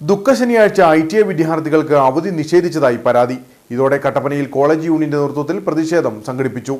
ദുഃഖശനിയാഴ്ച I T I വിദ്യാർത്ഥികൾക്ക് അവധി നിഷേധിച്ചതായി പരാതി. ഇതോടെ കട്ടപ്പനയിൽ കോളേജ് യൂണിയന്റെ നേതൃത്വത്തിൽ പ്രതിഷേധം സംഘടിപ്പിച്ചു.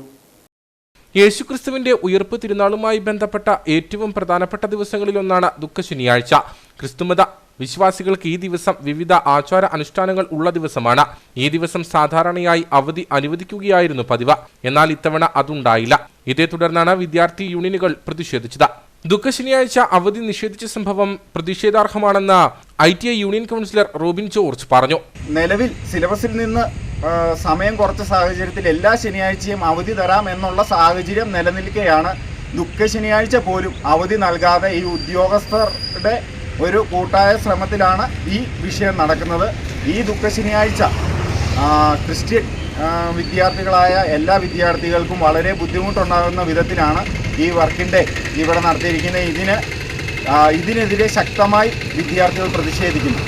യേശുക്രിസ്തുവിന്റെ ഉയർപ്പ് തിരുനാളുമായി ബന്ധപ്പെട്ട ഏറ്റവും പ്രധാനപ്പെട്ട ദിവസങ്ങളിലൊന്നാണ് ദുഃഖശനിയാഴ്ച ക്രിസ്തുമത വിശ്വാസികൾക്ക് ഈ ദിവസം വിവിധ ആചാര അനുഷ്ഠാനങ്ങൾ ഉള്ള ദിവസമാണ്. ഈ ദിവസം സാധാരണയായി അവധി അനുവദിക്കുകയായിരുന്നു പതിവ്. എന്നാൽ ഇത്തവണ അതുണ്ടായില്ല. ഇതേ തുടർന്നാണ് വിദ്യാർത്ഥി യൂണിയനുകൾ പ്രതിഷേധിച്ചത്. ദുഃഖശനിയാഴ്ച അവധി നിഷേധിച്ച സംഭവം പ്രതിഷേധാർഹമാണെന്ന് I T I union councillor Robin George പറഞ്ഞു. നിലവിൽ സിലബസിൽ നിന്ന് സമയം കുറച്ച സാഹചര്യത്തിൽ എല്ലാ ശനിയാഴ്ചയും അവധി തരാം എന്നുള്ള സാഹചര്യം നിലനിൽക്കുകയാണ് ദുഃഖ ശനിയാഴ്ച പോലും അവധി നൽകാതെ ഈ ഉദ്യോഗസ്ഥരുടെ ഒരു കൂട്ടായ ശ്രമത്തിലാണ് ഈ വിഷയം നടക്കുന്നത്. ഈ ദുഃഖ ശനിയാഴ്ച ക്രിസ്ത്യൻ വിദ്യാർത്ഥികളായ എല്ലാ വിദ്യാർത്ഥികൾക്കും വളരെ ബുദ്ധിമുട്ടുണ്ടാകുന്ന വിധത്തിലാണ് ഈ വർക്കിന്റെ ഇവിടെ നടത്തിയിരിക്കുന്നത്. ഇതിന് ഇതിനെതിരെ ശക്തമായി വിദ്യാർത്ഥികൾ പ്രതിഷേധിക്കുന്നു.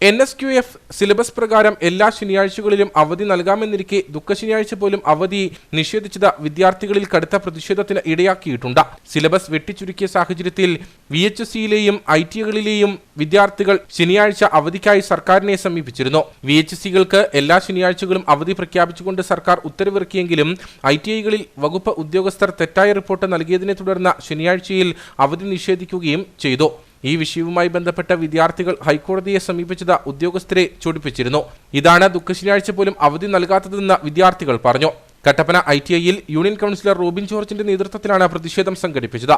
N S Q F syllabus പ്രകാരം എല്ലാ ശനിയാഴ്ചകളിലും അവധി നൽകാമെന്നിരിക്കെ ദുഃഖശനിയാഴ്ച പോലും അവധി നിഷേധിച്ചത് വിദ്യാർത്ഥികളിൽ കടുത്ത പ്രതിഷേധത്തിന് ഇടയാക്കിയിട്ടുണ്ട്. സിലബസ് വെട്ടിച്ചുരുക്കിയ സാഹചര്യത്തിൽ വി എച്ച് സിയിലെയും ഐ ടി ഐകളിലെയും വിദ്യാർത്ഥികൾ ശനിയാഴ്ച അവധിക്കായി സർക്കാരിനെ സമീപിച്ചിരുന്നു. വി എച്ച് സികൾക്ക് എല്ലാ ശനിയാഴ്ചകളും അവധി പ്രഖ്യാപിച്ചുകൊണ്ട് സർക്കാർ ഉത്തരവിറക്കിയെങ്കിലും ഐ ടി ഐകളിൽ വകുപ്പ് ഉദ്യോഗസ്ഥർ തെറ്റായ റിപ്പോർട്ട് നൽകിയതിനെ തുടർന്ന് ശനിയാഴ്ചയിൽ അവധി നിഷേധിക്കുകയും ചെയ്തു. ഈ വിഷയവുമായി ബന്ധപ്പെട്ട വിദ്യാർത്ഥികൾ ഹൈക്കോടതിയെ സമീപിച്ചത് ഉദ്യോഗസ്ഥരെ ചൊടിപ്പിച്ചിരുന്നു. ഇതാണ് ദുഃഖശനിയാഴ്ച പോലും അവധി നൽകാത്തതെന്ന് വിദ്യാർത്ഥികൾ പറഞ്ഞു. കട്ടപ്പന ഐ ടി ഐയിൽ യൂണിയൻ കൗൺസിലർ റോബിൻ ജോർജിന്റെ നേതൃത്വത്തിലാണ് പ്രതിഷേധം സംഘടിപ്പിച്ചത്.